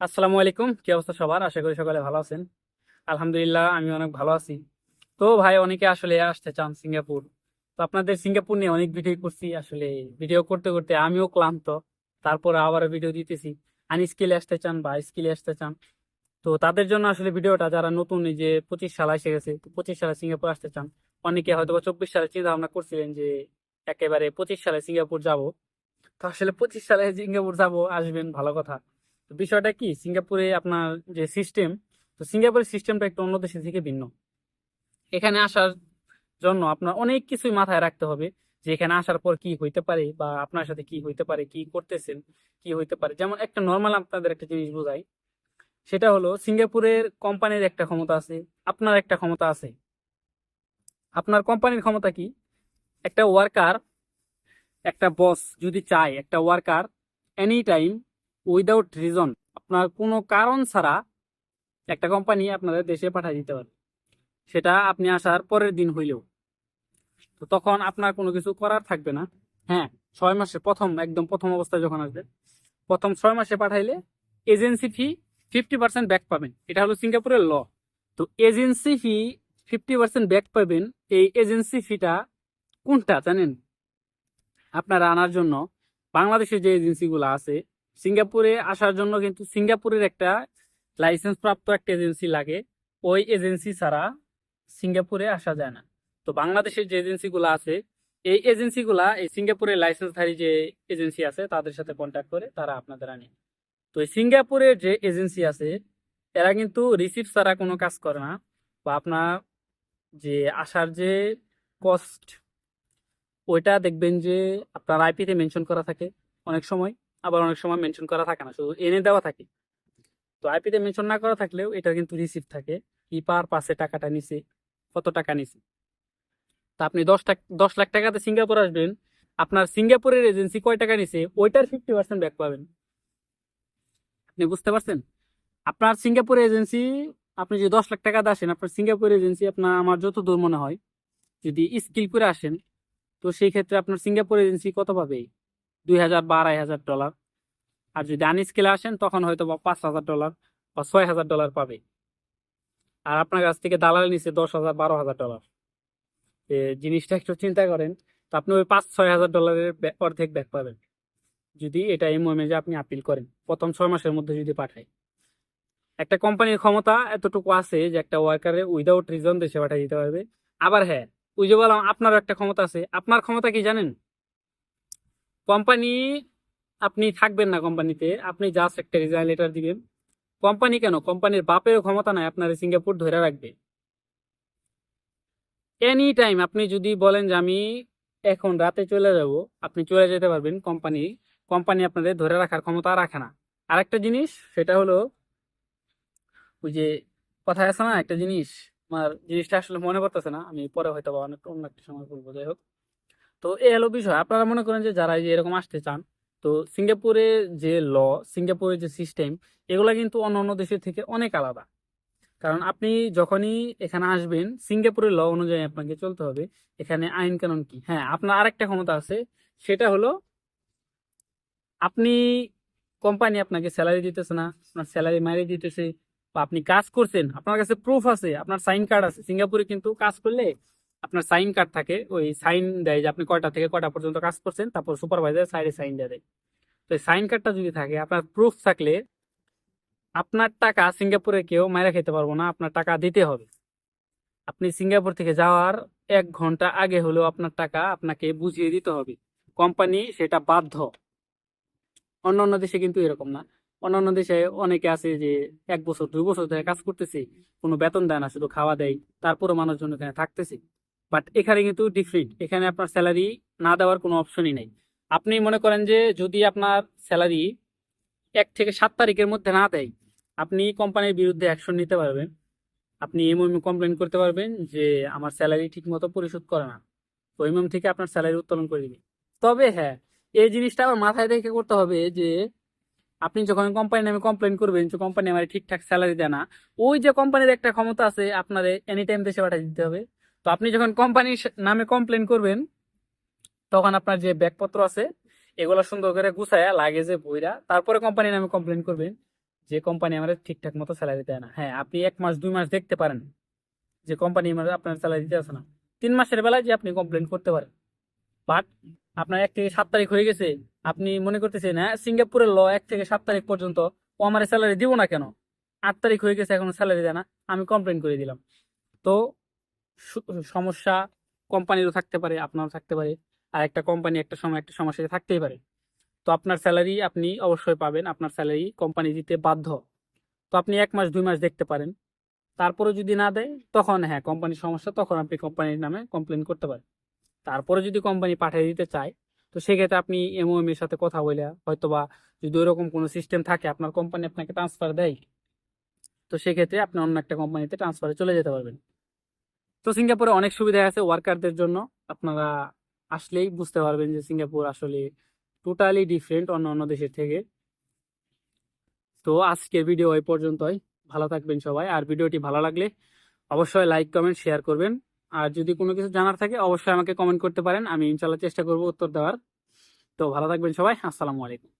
আসসালামু আলাইকুম। কি অবস্থা সবার? আশা করি সকালে ভালো আছেন। আলহামদুলিল্লাহ আমি অনেক ভালো আছি। তো ভাই, অনেকে আসলে আসতে চান সিঙ্গাপুর। তো আপনাদের সিঙ্গাপুর নিয়ে অনেক ভিডিও করছি। আসলে ভিডিও করতে করতে আমিও ক্লান্ত। তারপর আবার ভিডিও দিতেছি। আনস্কিলে আসতে চান বা স্কিলে আসতে চান। তো তাদের জন্য আসলে ভিডিওটা যারা নতুন, এই যে পঁচিশ সালে এসে গেছে পঁচিশ সালে সিঙ্গাপুর আসতে চান। অনেকে হয়তো বা চব্বিশ সালে চিন্তা ভাবনা করছিলেন যে একেবারে পঁচিশ সালে সিঙ্গাপুর যাব। তো আসলে পঁচিশ সালে সিঙ্গাপুর যাব, আসবেন, ভালো কথা। তো বিষয়টা কি? সিঙ্গাপুরে আপনার যে সিস্টেম তো সিঙ্গাপুরের সিস্টেমটা একটু অন্য দেশের থেকে ভিন্ন। এখানে আসার জন্য আপনার অনেক কিছুই মাথায় রাখতে হবে যে এখানে আসার পর কি হইতে পারে বা আপনার সাথে কি হইতে পারে, কি করতেছেন, কি হইতে পারে। যেমন একটা নর্মাল আপনাদের একটা জিনিস বোঝাই, সেটা হলো সিঙ্গাপুরের কোম্পানির একটা ক্ষমতা আছে, আপনার একটা ক্ষমতা আছে। আপনার কোম্পানির ক্ষমতা কি? একটা ওয়ার্কার একটা বস যদি চায়, একটা worker any time without reason আপনার কোনো কারণ ছাড়া একটা কোম্পানি আপনাদের দেশে পাঠিয়ে দিতে পারে। সেটা আপনি আসার পরের দিন হইলেও। তো তখন আপনার কোনো কিছু করার থাকবে না। হ্যাঁ ছয় মাসে প্রথম, একদম প্রথম অবস্থায় যখন আসবে, প্রথম ছয় মাসে পাঠাইলে agency fee fifty percent back পাবেন। এটা হলো সিঙ্গাপুরের ল তো agency fee fifty percent back পাবেন এই এজেন্সি ফিটা কোনটা জানেন? আপনারা আনার জন্য বাংলাদেশের যে এজেন্সিগুলো আছে সিঙ্গাপুরে আসার জন্য কিন্তু সিঙ্গাপুরের একটা লাইসেন্স প্রাপ্ত একটা এজেন্সি লাগে। ওই এজেন্সি ছাড়া সিঙ্গাপুরে আসা যায় না। তো বাংলাদেশের যে এজেন্সিগুলো আছে, এই এজেন্সিগুলা এই সিঙ্গাপুরের লাইসেন্সধারী যে এজেন্সি আছে, তাদের সাথে কন্ট্যাক্ট করে তারা আপনাদের আনে। তো এই সিঙ্গাপুরের যে এজেন্সি আছে, এরা কিন্তু রিসিভ ছাড়া কোনো কাজ করে না। বা আপনার যে আসার যে কস্ট ওইটা দেখবেন যে আপনার আইপিতে মেনশন করা থাকে অনেক সময়। আবার অনেক সময় মেনশন করা থাকে না, শুধু এনে দেওয়া থাকে। তো আইপিতে মেনশন না করা থাকলেও এটা কিন্তু রিসিভ থাকে, কি পার পাশে টাকাটা নিছে, কত টাকা নিছে। তা আপনি দশ টাকা, দশ লাখ টাকাতে সিঙ্গাপুর আসবেন, আপনার সিঙ্গাপুরের এজেন্সি কয় টাকা নিছে, ওইটার ফিফটি পার্সেন্ট ব্যাক পাবেন। আপনি বুঝতে পারছেন? আপনার সিঙ্গাপুর এজেন্সি আপনি যদি দশ লাখ টাকা আসেন, আপনার সিঙ্গাপুর এজেন্সি আপনার, আমার যত দূর মনে হয়, যদি স্কিল করে আসেন, তো সেই ক্ষেত্রে আপনার সিঙ্গাপুর এজেন্সি কত পাবে? দুই হাজার বা আড়াই হাজার ডলার। আর যদি আনস্কেলে আসেন, তখন হয়তো বা পাঁচ হাজার ডলার বা ছয় হাজার ডলার পাবে। আর আপনার কাছ থেকে দালাল নিচ্ছে দশ হাজার বারো হাজার ডলার। জিনিসটা একটু চিন্তা করেন, তো আপনি ওই পাঁচ ছয় হাজার ডলারের অর্ধেক ব্যাক পাবেন। যদি এটা এই মর্মে যে আপনি আপিল করেন, প্রথম ছয় মাসের মধ্যে যদি পাঠায়। একটা কোম্পানির ক্ষমতা এতটুকু আছে যে একটা ওয়ার্কারে উইদাউট রিজন দেশে পাঠিয়ে দিতে পারবে। আবার হ্যাঁ ওই যে বললাম, আপনারও একটা ক্ষমতা আছে। আপনার ক্ষমতা কি জানেন? কোম্পানি আপনি থাকবেন না কোম্পানিতে, আপনি জাস্ট একটা রিজাইন লেটার দিবেন। কোম্পানি কেন? কোম্পানির বাপেরও ক্ষমতা নাই, আপনার সিঙ্গাপুর ধরে রাখবে। এনি টাইম আপনি যদি বলেন যে আমি এখন রাতে চলে যাব, আপনি চলে যেতে পারবেন কোম্পানি কোম্পানি আপনাদের ধরে রাখার ক্ষমতা রাখে না। আরেকটা জিনিস, সেটা হলো ওই যে কথায় আছে না, একটা জিনিস, আমার জিনিসটা আসলে মনে পড়তেছে না, আমি পরে হয়তো অনেক অন্য একটা সময় বলব, যাই হোক। তো এই হলো বিষয়। আপনারা মনে করেন যে যারা এরকম আসতে চান, তো সিঙ্গাপুরে যে ল সিঙ্গাপুরের যে সিস্টেম এগুলা কিন্তু অন্য অন্য দেশের থেকে অনেক আলাদা। কারণ আপনি যখনই এখানে আসবেন, সিঙ্গাপুরের ল অনুযায়ী আপনাকে চলতে হবে। এখানে আইন কানুন কি? হ্যাঁ আপনার আরেকটা ক্ষমতা আছে, সেটা হলো আপনি কোম্পানি আপনাকে স্যালারি দিতেছে না, আপনার স্যালারি মারি দিতেছে, বা আপনি কাজ করছেন, আপনার কাছে প্রুফ আছে, আপনার সাইন কার্ড আছে। সিঙ্গাপুরে কিন্তু কাজ করলে আপনার সাইন কার্ড থাকে, ওই সাইন দেয় যে আপনি কয়টা থেকে কয়টা পর্যন্ত কাজ করছেন, তারপর সুপারভাইজার সাইডে সাইন দিয়ে তো সাইন কার্ডটা যদি থাকে, আপনার প্রুফ থাকলে আপনার টাকা সিঙ্গাপুরে কেউ মাইরা খেতে পারব না, আপনার টাকা দিতে হবে। আপনি সিঙ্গাপুর থেকে যাওয়ার এক ঘণ্টা আগে হলেও আপনার টাকা আপনাকে বুঝিয়ে দিতে হবে। কোম্পানি সেটা বাধ্য। অন্য অন্য দেশে কিন্তু এরকম না। অন্যান্য দেশে অনেকে আছে যে এক বছর, দুই বছর ধরে কাজ করতেছে, কোনো বেতন দেয় না, শুধু খাওয়া দেয় তারপরে মানুষজন এখানে থাকতেছে। বাট এখানে কিন্তু ডিফারেন্ট এখানে আপনার স্যালারি না দেওয়ার কোনো অপশনই নেই। আপনি মনে করেন যে যদি আপনার স্যালারি এক থেকে সাত তারিখের মধ্যে না দেয়, আপনি কোম্পানির বিরুদ্ধে অ্যাকশন নিতে পারবেন। আপনি এম এমএম কমপ্লেন করতে পারবেন যে আমার স্যালারি ঠিক মতো পরিশোধ করে না। তো এমএম থেকে আপনার স্যালারি উত্তোলন করে দিবে। তবে হ্যাঁ এই জিনিসটা আমার মাথায় রেখে করতে হবে যে আপনি যখন কোম্পানি নামে কমপ্লেন করবেন, যে কোম্পানি আমার ঠিকঠাক স্যালারি দেয় না, ওই যে কোম্পানির একটা ক্ষমতা আছে, আপনার এনি টাইম দেশে পাঠিয়ে দিতে হবে। তো আপনি যখন কোম্পানির নামে কমপ্লেন করবেন, তখন আপনার যে ব্যাগপত্র আছে, এগুলো সুন্দর করে গুছায়া লাগেজে বইরা তারপরে কোম্পানির নামে কমপ্লেন করবেন যে কোম্পানি আমাদের ঠিকঠাক মতো স্যালারি দেয় না। হ্যাঁ আপনি এক মাস, দুই মাস দেখতে পারেন যে কোম্পানি আমার আপনার স্যালারি দিতে আসে না। তিন মাসের বেলায় যে আপনি কমপ্লেন করতে পারেন। বাট আপনার এক থেকে সাত তারিখ হয়ে গেছে, আপনি মনে করতেছেন হ্যাঁ সিঙ্গাপুরের ল এক থেকে সাত তারিখ পর্যন্ত ও আমার স্যালারি দিব না কেন? আট তারিখ হয়ে গেছে, এখন স্যালারি দেয় না। আমি কমপ্লেন করে দিলাম। তো সমস্যা কোম্পানিরও থাকতে পারে, আপনারও থাকতে পারে। আর একটা কোম্পানি একটা সময়, একটা সমস্যা থাকতেই পারে। তো আপনার স্যালারি আপনি অবশ্যই পাবেন, আপনার স্যালারি কোম্পানি দিতে বাধ্য। তো আপনি এক মাস, দুই মাস দেখতে পারেন। তারপরে যদি না দেয়, তখন হ্যাঁ কোম্পানির সমস্যা, তখন আপনি কোম্পানির নামে কমপ্লেন করতে পারেন। তারপরে যদি কোম্পানি পাঠিয়ে দিতে চায়, তো সেক্ষেত্রে আপনি এমওএম এর সাথে কথা বলে হয়তো বা যদি ওইরকম কোনো সিস্টেম থাকে, আপনার কোম্পানি আপনাকে ট্রান্সফার দেয়, তো সেক্ষেত্রে আপনি অন্য একটা কোম্পানিতে ট্রান্সফারে চলে যেতে পারবেন। তো সিঙ্গাপুরে অনেক সুবিধা আছে ওয়ার্কারদের জন্য। আপনারা আসলেই বুঝতে পারবেন যে সিঙ্গাপুর আসলে টোটালি ডিফারেন্ট অন্য অন্য দেশের থেকে। তো আজকের ভিডিও এই পর্যন্তই। ভালো থাকবেন সবাই। আর ভিডিওটি ভালো লাগলে অবশ্যই লাইক কমেন্ট শেয়ার করবেন। আর যদি কোনো কিছু জানার থাকে, অবশ্যই আমাকে কমেন্ট করতে পারেন। আমি ইনশাল্লাহ চেষ্টা করব উত্তর দেওয়ার। তো ভালো থাকবেন সবাই। আসসালামু আলাইকুম।